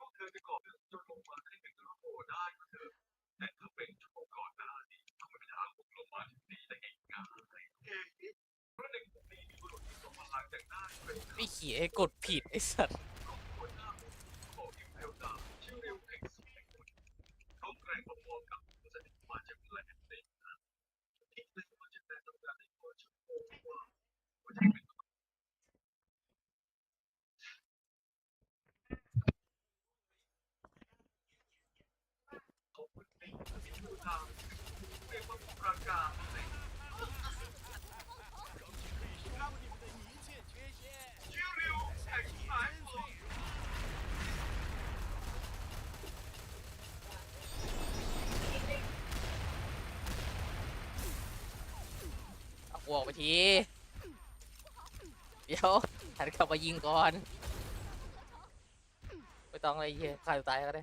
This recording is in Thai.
พวกเธอจะก่อเรื่องจนลงมาให้เป็นโรโบได้ก็เถอะแต่ถ้าเป็นชั่วโมงก่อนหน้านี้ทำไมไม่หาพวกลงมาถึงนี้ได้ง่ายๆเองเพราะในกลุ่มนี้มีบุรุษที่ส่งพลังจากหน้าเป็นไอ้ขียไอ้กดผิดไอ้สัตว์เขาแกร่งพอๆกับผู้สนิทมาจากแหล่มในนั้นที่เป็นมาจากแต่ทำงานในโคชั่วโมงว่าว่าจะเป็นเขาเป็นที่ดูทาง เรียกว่าประกไอโฟเอากูออกไปที เดี๋ยวหันกลับมายิงก่อน ไม่ต้องอะไรเหี้ยฆ่าตัวตายก็ได้